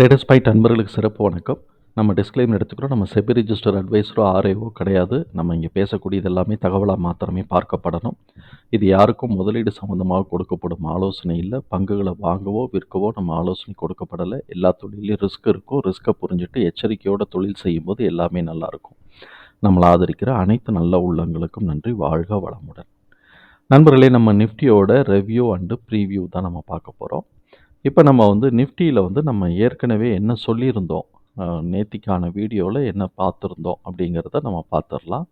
Traders byte அன்பர்களுக்கு சிறப்பு வணக்கம். நம்ம டிஸ்க்ளைம் எடுத்துக்கிறோம். நம்ம செபி ரிஜிஸ்டர் அட்வைஸரோ ஆர்ஐஓ கிடையாது. நம்ம இங்கே பேசக்கூடியது எல்லாமே தகவலாக மாத்திரமே பார்க்கப்படணும். இது யாருக்கும் முதலீடு சம்மந்தமாக கொடுக்கப்படும் ஆலோசனை இல்லை. பங்குகளை வாங்கவோ விற்கவோ நம்ம ஆலோசனை கொடுக்கப்படலை. எல்லா தொழிலையும் ரிஸ்க் இருக்கும். ரிஸ்க்கை புரிஞ்சுட்டு எச்சரிக்கையோட தொழில் செய்யும்போது எல்லாமே நல்லாயிருக்கும் நம்மளை ஆதரிக்கிற அனைத்து நல்ல உள்ளங்களுக்கும் நன்றி. வாழ்க வளமுடன். நண்பர்களே நம்ம நிஃப்டியோட ரெவ்யூ அண்டு ப்ரீவியூ தான் நம்ம பார்க்க போகிறோம் இப்போ நம்ம வந்து நிஃப்டியில் வந்து நம்ம ஏற்கனவே என்ன சொல்லியிருந்தோம்? நேத்திக்கான வீடியோவில் என்ன பார்த்துருந்தோம் அப்படிங்கிறத நம்ம பார்த்துடலாம்.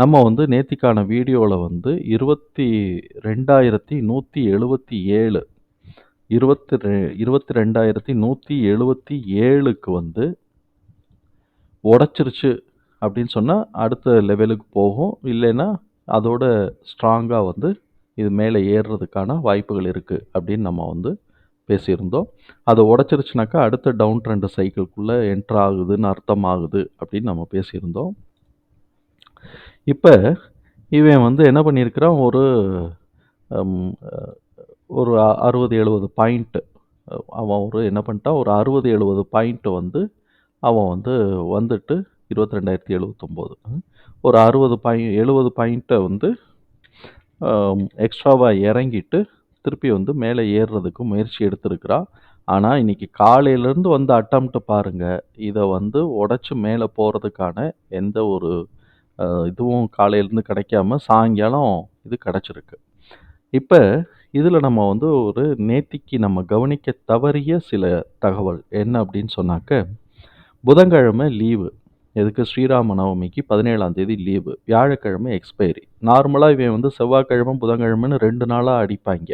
நம்ம வந்து நேத்திக்கான வீடியோவில் வந்து இருபத்தி ரெண்டாயிரத்தி நூற்றி எழுபத்தி ஏழு இருபத்தி ரெ இருபத்தி ரெண்டாயிரத்தி நூற்றி எழுபத்தி ஏழுக்கு வந்து உடச்சிருச்சு அப்படின்னு சொன்னால் அடுத்த லெவலுக்கு போகும். இல்லைன்னா அதோட ஸ்ட்ராங்காக வந்து இது மேலே ஏறுறதுக்கான வாய்ப்புகள் இருக்குது அப்படின்னு நம்ம வந்து பேசியிருந்தோம். அதை உடச்சிருச்சுனாக்கா அடுத்த டவுன் ட்ரெண்ட் சைக்கிள்குள்ளே என்ட்ரு ஆகுதுன்னு அர்த்தம் ஆகுது அப்படின்னு நம்ம பேசியிருந்தோம். இப்போ இவன் வந்து என்ன பண்ணியிருக்கிறான்? ஒரு ஒரு அறுபது எழுபது பாயிண்ட்டு அவன் ஒரு என்ன பண்ணிட்டான்? ஒரு அறுபது எழுபது பாயிண்ட்டு வந்து அவன் வந்து வந்துட்டு இருபத்தி ரெண்டாயிரத்தி எழுபத்தொம்போது. ஒரு அறுபது பாயிண்ட் எழுபது பாயிண்ட்டை வந்து எக்ஸ்ட்ராவாக இறங்கிட்டு திருப்பி வந்து மேலே ஏறுறதுக்கு முயற்சி எடுத்திருக்கிறா. ஆனால் இன்றைக்கி காலையிலேருந்து வந்த அட்டம்ப்ட் பாருங்கள் இதை வந்து உடச்சி மேலே போகிறதுக்கான எந்த ஒரு இதுவும் காலையிலேருந்து கிடைக்காம சாயங்காலம் இது கிடச்சிருக்கு. இப்போ இதில் நம்ம வந்து ஒரு நேத்திக்கு நம்ம கவனிக்க தவறிய சில தகவல் என்ன அப்படின்னு சொன்னாக்க புதன்கிழமை லீவு. எதுக்கு? ஸ்ரீராம நவமிக்கு பதினேழாம் தேதி லீவு. வியாழக்கிழமை எக்ஸ்பைரி நார்மலாக இவன் வந்து செவ்வாய்க்கிழமை புதன்கிழமைன்னு ரெண்டு நாளாக அடிப்பாங்க.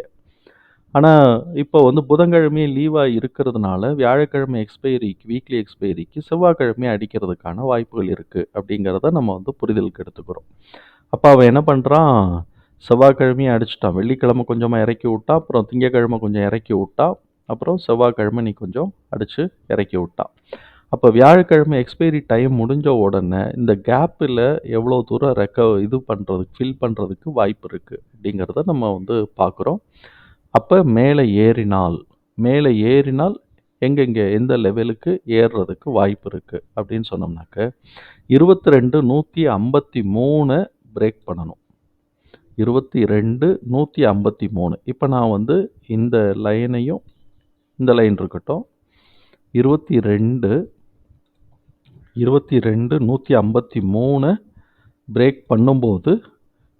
ஆனால் இப்போ வந்து புதன்கிழமையே லீவாக இருக்கிறதுனால வியாழக்கிழமை எக்ஸ்பைரிக்கு வீக்லி எக்ஸ்பைரிக்கு செவ்வாய்க்கிழமை அடிக்கிறதுக்கான வாய்ப்புகள் இருக்குது அப்படிங்கிறத நம்ம வந்து புரிதலுக்கு எடுத்துக்கிறோம். அப்போ அவன் என்ன பண்ணுறான் செவ்வாய்க்கிழமையே அடிச்சிட்டான். வெள்ளிக்கிழமை கொஞ்சமாக இறக்கி விட்டா அப்புறம் திங்கக்கிழமை கொஞ்சம் இறக்கி விட்டான் அப்புறம் செவ்வாய்க்கிழமை நீ கொஞ்சம் அடித்து இறக்கி விட்டான். அப்போ வியாழக்கிழமை எக்ஸ்பைரி டைம் முடிஞ்ச உடனே இந்த கேப்பில் எவ்வளோ தூரம் ரெக்க இது பண்ணுறதுக்கு ஃபில் பண்ணுறதுக்கு வாய்ப்பு இருக்குது அப்படிங்கிறத நம்ம வந்து பார்க்குறோம். அப்போ மேலே ஏறினால் மேலே ஏறினால் எங்கெங்கே எந்த லெவலுக்கு ஏறுறதுக்கு வாய்ப்பு இருக்குது அப்படின்னு சொன்னோம்னாக்க இருபத்தி ரெண்டு நூற்றி ஐம்பத்தி மூணு பிரேக் பண்ணணும். இருபத்தி ரெண்டு நூற்றி ஐம்பத்தி மூணு இப்போ நான் வந்து இந்த லைனையும் இந்த லைன் இருக்கட்டும். இருபத்தி ரெண்டு இருபத்தி ரெண்டு நூற்றி ஐம்பத்தி மூணு பிரேக் பண்ணும்போது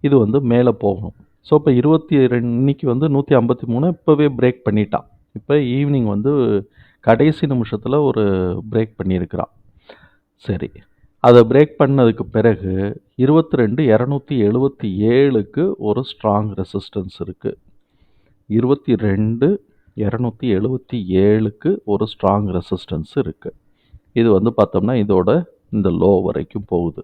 இது வந்து மேலே போகணும். ஸோ இப்போ இருபத்தி ரெண்டு இன்னைக்கு வந்து நூற்றி ஐம்பத்தி மூணு இப்போவே பிரேக் பண்ணிட்டான் இப்போ ஈவினிங் வந்து கடைசி நிமிஷத்தில் ஒரு பிரேக் பண்ணியிருக்கிறான் சரி. அதை பிரேக் பண்ணதுக்கு பிறகு இருபத்தி ரெண்டு இரநூத்தி எழுபத்தி ஏழுக்கு ஒரு ஸ்ட்ராங் ரெசிஸ்டன்ஸ் இருக்குது இருபத்தி ரெண்டு இரநூத்தி எழுபத்தி ஏழுக்கு ஒரு ஸ்ட்ராங் ரெசிஸ்டன்ஸ் இருக்குது இது வந்து பார்த்தோம்னா இதோட இந்த லோ வரைக்கும் போகுது.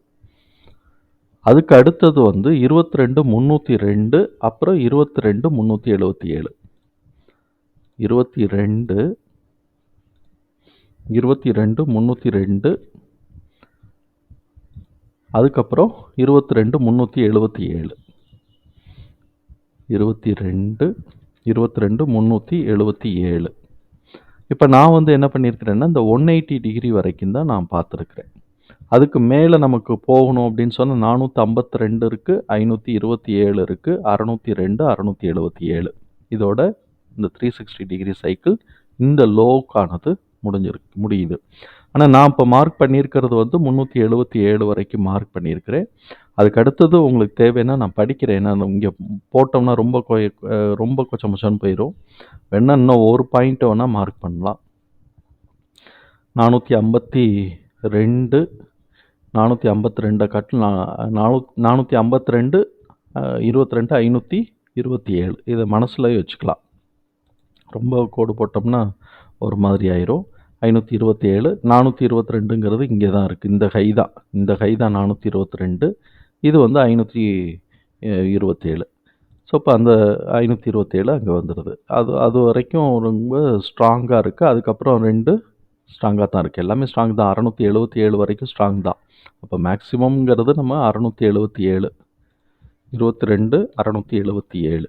அதுக்கு அடுத்தது வந்து இருபத்தி ரெண்டு முந்நூற்றி ரெண்டு அப்புறம் இருபத்தி ரெண்டு முந்நூற்றி எழுபத்தி ஏழு இருபத்தி ரெண்டு இருபத்தி ரெண்டு முந்நூற்றி ரெண்டு அதுக்கப்புறம் இருபத்தி ரெண்டு முந்நூற்றி எழுபத்தி ஏழு இருபத்தி ரெண்டு இருபத்தி ரெண்டு முந்நூற்றி எழுபத்தி ஏழு இப்போ நான் வந்து என்ன பண்ணியிருக்கிறேன்னா இந்த ஒன் எயிட்டி டிகிரி வரைக்கும் தான் நான் பார்த்துருக்குறேன். அதுக்கு மேலே நமக்கு போகணும் அப்படின்னு சொன்னால் நானூற்றி ஐம்பத்தி ரெண்டு இருக்குது ஐநூற்றி இருபத்தி ஏழு இருக்குது அறநூற்றி ரெண்டு அறநூற்றி எழுபத்தி ஏழு இதோட இந்த த்ரீ சிக்ஸ்டி டிகிரி சைக்கிள் இந்த லோக்கானது முடிஞ்சிருக்கு முடியுது. ஆனால் நான் இப்போ மார்க் பண்ணியிருக்கிறது வந்து முந்நூற்றி எழுபத்தி ஏழு வரைக்கும் மார்க் பண்ணியிருக்கிறேன். அதுக்கு அடுத்தது உங்களுக்கு தேவைன்னா நான் படிக்கிறேன். ஏன்னா இங்கே போட்டோம்னா ரொம்ப கொ- ரொம்ப கொச்சமுச்சன்னு போயிடும் வேணா இன்னும் ஒரு பாயிண்ட்டை வேணால் மார்க் பண்ணலாம். நானூற்றி ஐம்பத்தி ரெண்டு நானூற்றி ஐம்பத்தி ரெண்டை கட்டு நானூ நானூற்றி ஐம்பத்தி ரெண்டு இருபத்தி ரெண்டு ஐநூற்றி இருபத்தி ஏழு. இதை மனசில் வச்சுக்கலாம். ரொம்ப கோடு போட்டோம்னா ஒரு மாதிரி ஆயிரும். ஐநூற்றி இருபத்தி ஏழு நானூற்றி இருபத்தி ரெண்டுங்கிறது இங்கே தான் இருக்குது இந்த கை தான். இந்த கை தான் நானூற்றி இருபத்தி ரெண்டு. இது வந்து ஐநூற்றி இருபத்தேழு ஸோ இப்போ அந்த ஐநூற்றி இருபத்தேழு அங்கே வந்துடுது அது அது வரைக்கும் ரொம்ப ஸ்ட்ராங்காக இருக்குது அதுக்கப்புறம் ரெண்டு ஸ்ட்ராங்காக தான் இருக்குது எல்லாமே ஸ்ட்ராங் தான். அறநூற்றி எழுபத்தி ஏழு வரைக்கும் ஸ்ட்ராங் தான். அப்போ மேக்ஸிமம்ங்கிறது நம்ம அறநூற்றி எழுபத்தி ஏழு இருபத்தி ரெண்டு அறநூற்றி எழுபத்தி ஏழு.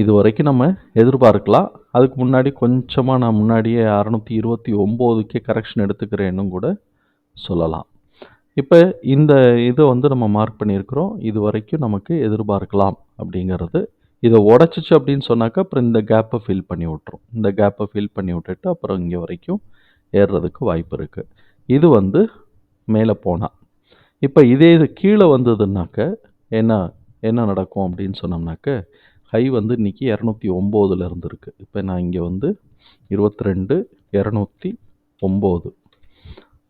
இது வரைக்கும் நம்ம எதிர்பார்க்கலாம். அதுக்கு முன்னாடி கொஞ்சமாக நான் முன்னாடியே அறநூற்றி இருபத்தி ஒம்போதுக்கே கரெக்ஷன் எடுத்துக்கிறேன்னு கூட சொல்லலாம். இப்போ இந்த இதை வந்து நம்ம மார்க் பண்ணியிருக்கிறோம். இது வரைக்கும் நமக்கு எதிர்பார்க்கலாம் அப்படிங்கிறது இதை உடச்சிச்சு அப்படின்னு சொன்னாக்கா அப்புறம் இந்த கேப்பை ஃபில் பண்ணி விட்ரும் இந்த கேப்பை ஃபில் பண்ணி விட்டுட்டு அப்புறம் இங்கே வரைக்கும் ஏறுறதுக்கு வாய்ப்பு இருக்குது இது வந்து மேலே போனால் இப்போ இதே இது கீழே வந்ததுன்னாக்க என்ன என்ன நடக்கும் அப்படின்னு சொன்னோம்னாக்க ஹை வந்து இன்றைக்கி இரநூத்தி ஒம்போதில் இருந்துருக்கு. இப்போ நான் இங்கே வந்து இருபத்தி ரெண்டு இரநூத்தி ஒம்பது.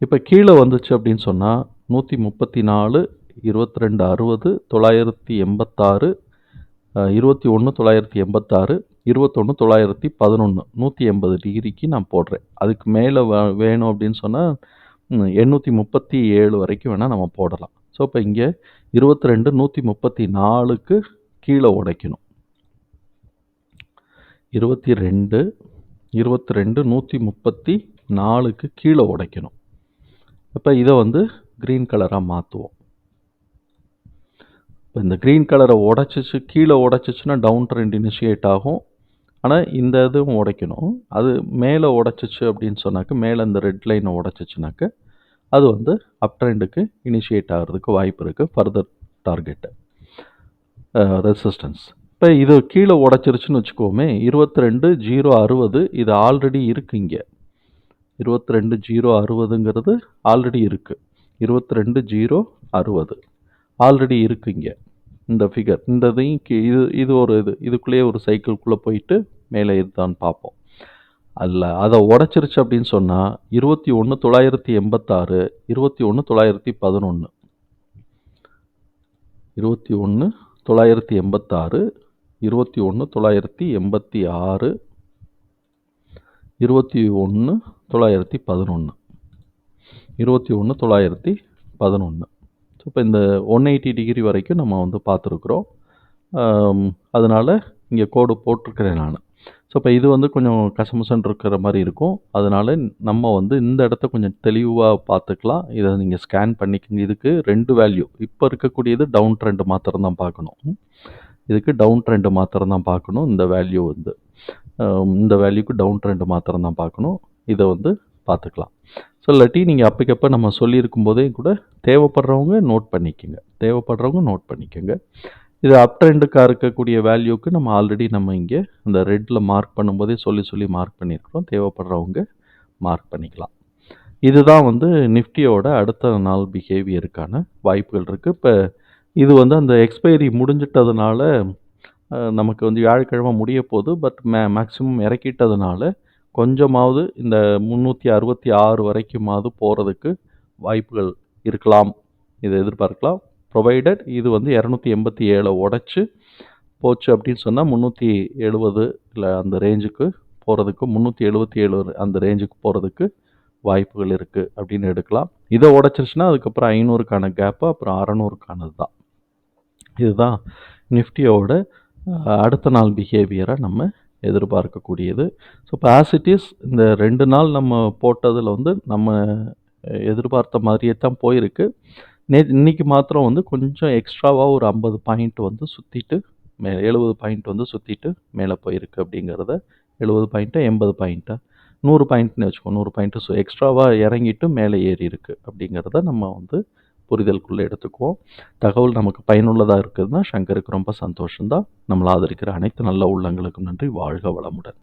இப்போ கீழே வந்துச்சு அப்படின்னு சொன்னால் நூற்றி முப்பத்தி நாலு இருபத்தி ரெண்டு அறுபது தொள்ளாயிரத்தி எண்பத்தாறு இருபத்தி ஒன்று தொள்ளாயிரத்தி எண்பத்தாறு இருபத்தொன்று தொள்ளாயிரத்தி பதினொன்று நூற்றி எண்பது டிகிரிக்கு நான் போடுறேன். அதுக்கு மேலே வேணும் அப்படின்னு சொன்னால் எண்ணூற்றி முப்பத்தி ஏழு வரைக்கும் வேணால் நம்ம போடலாம். ஸோ இப்போ இங்கே இருபத்தி ரெண்டு நூற்றி முப்பத்தி நாலுக்கு கீழே உடைக்கணும். இருபத்தி ரெண்டு இருபத்தி ரெண்டு நூற்றி முப்பத்தி நாலுக்கு கீழே உடைக்கணும். இப்போ இதை வந்து க்ரீன் கலராக மாற்றுவோம் இப்போ இந்த க்ரீன் கலரை உடச்சிச்சு கீழே உடச்சிச்சுன்னா டவுன் ட்ரெண்ட் இனிஷியேட் ஆகும். ஆனால் இந்த இதுவும் உடைக்கணும். அது மேலே உடச்சிச்சு அப்படின்னு சொன்னாக்க மேலே இந்த ரெட் லைனை உடச்சிச்சுனாக்க அது வந்து அப் ட்ரெண்டுக்கு இனிஷியேட் ஆகிறதுக்கு வாய்ப்பு இருக்குது ஃபர்தர் டார்கெட்டு ரெசிஸ்டன்ஸ் இப்போ இது கீழே உடச்சிருச்சுன்னு வச்சுக்கோமே இருபத்தி ரெண்டு ஜீரோ அறுபது இது ஆல்ரெடி இருக்குது இங்கே. இருபத்தி ரெண்டு ஜீரோ அறுபதுங்கிறது ஆல்ரெடி இருக்குது இருபத்தி ரெண்டு ஜீரோ அறுபது. ஆல்ரெடி இருக்குது இங்கே இந்த ஃபிகர் இந்த இதையும் கீ- இது இது ஒரு இது. இதுக்குள்ளேயே ஒரு சைக்கிள்குள்ளே போயிட்டு மேலே இதுதான் பார்ப்போம். அல்ல அதை உடச்சிருச்சு அப்படின்னு சொன்னால் இருபத்தி ஒன்று தொள்ளாயிரத்தி எண்பத்தாறு இருபத்தி ஒன்று தொள்ளாயிரத்தி பதினொன்று இருபத்தி ஒன்று தொள்ளாயிரத்தி எண்பத்தாறு இருபத்தி ஒன்று தொள்ளாயிரத்தி எண்பத்தி ஆறு இருபத்தி ஒன்று தொள்ளாயிரத்தி பதினொன்று இருபத்தி ஒன்று தொள்ளாயிரத்தி பதினொன்று ஸோ இப்போ இந்த ஒன் எயிட்டி டிகிரி வரைக்கும் நம்ம வந்து பார்த்துருக்குறோம். அதனால் இங்கே கோடு போட்டிருக்கிறேன் நான். ஸோ இப்போ இது வந்து கொஞ்சம் கசமுசன் இருக்கிற மாதிரி இருக்கும். அதனால் நம்ம வந்து இந்த இடத்த கொஞ்சம் தெளிவாக பார்த்துக்கலாம். இதை நீங்கள் ஸ்கேன் பண்ணிக்கங்க. இதுக்கு ரெண்டு வேல்யூ இப்போ இருக்கக்கூடியது டவுன் ட்ரெண்ட் மாத்திரம் தான் பார்க்கணும். இதுக்கு டவுன் ட்ரெண்டு மாத்திரம் தான் பார்க்கணும். இந்த வேல்யூ வந்து. இந்த வேல்யூக்கு டவுன் ட்ரெண்டு மாத்திரம் தான் பார்க்கணும். இதை வந்து பார்த்துக்கலாம். ஸோ இல்லாட்டி நீங்கள் அப்பக்கப்போ நம்ம சொல்லியிருக்கும் போதே கூட தேவைப்படுறவங்க நோட் பண்ணிக்கோங்க. தேவைப்படுறவங்க நோட் பண்ணிக்கோங்க. இது அப் ட்ரெண்டுக்காக இருக்கக்கூடிய வேல்யூக்கு நம்ம ஆல்ரெடி நம்ம இங்கே இந்த ரெட்டில் மார்க் பண்ணும்போதே சொல்லி சொல்லி மார்க் பண்ணியிருக்கிறோம். தேவைப்படுறவங்க மார்க் பண்ணிக்கலாம். இதுதான் வந்து நிஃப்டியோட அடுத்த நாள் பிஹேவியருக்கான வாய்ப்புகள் இருக்குது இப்போ இது வந்து அந்த எக்ஸ்பைரி முடிஞ்சிட்டதுனால நமக்கு வந்து வியாழக்கிழமை முடிய போகுது பட் மே மேக்ஸிமம் இறக்கிட்டதுனால கொஞ்சமாவது இந்த முந்நூற்றி அறுபத்தி ஆறு வரைக்குமாவது போகிறதுக்கு வாய்ப்புகள் இருக்கலாம். இதை எதிர்பார்க்கலாம். ப்ரொவைடட் இது வந்து இரநூத்தி எண்பத்தி ஏழை உடச்சி போச்சு அப்படின்னு சொன்னால் முந்நூற்றி எழுபது இல்லை அந்த ரேஞ்சுக்கு போகிறதுக்கு முந்நூற்றி எழுபத்தி ஏழு அந்த ரேஞ்சுக்கு போகிறதுக்கு வாய்ப்புகள் இருக்குது அப்படின்னு எடுக்கலாம். இதை உடச்சிருச்சுன்னா அதுக்கப்புறம் ஐநூறுக்கான கேப்பு அப்புறம் அறநூறுக்கானது தான் இதுதான் நிஃப்டியோட அடுத்த நாள் பிஹேவியரை நம்ம எதிர்பார்க்கக்கூடியது. ஸோ இப்போ ஆஸ் இட் இஸ் இந்த ரெண்டு நாள் நம்ம போட்டதில் வந்து நம்ம எதிர்பார்த்த மாதிரியே தான் போயிருக்கு. நே இன்றைக்கி மாத்திரம் வந்து கொஞ்சம் எக்ஸ்ட்ராவாக ஒரு ஐம்பது பாயிண்ட் வந்து சுற்றிட்டு மே எழுபது பாயிண்ட் வந்து சுற்றிட்டு மேலே போயிருக்கு அப்படிங்கிறத எழுபது பாயிண்ட்டா எண்பது பாயிண்ட்டா நூறு பாயிண்ட்னு வச்சுக்கோ நூறு பாயிண்ட்டு ஸோ எக்ஸ்ட்ராவாக இறங்கிட்டு மேலே ஏறி இருக்குது அப்படிங்கிறத நம்ம வந்து புரிதலுக்குள்ளே எடுத்துக்குவோம். தகவல் நமக்கு பயனுள்ளதாக இருக்குதுன்னா சங்கருக்கு ரொம்ப சந்தோஷம்தான். நம்மளை ஆதரிக்கிற அனைத்து நல்ல உள்ளங்களுக்கும் நன்றி. வாழ்க வளமுடன்.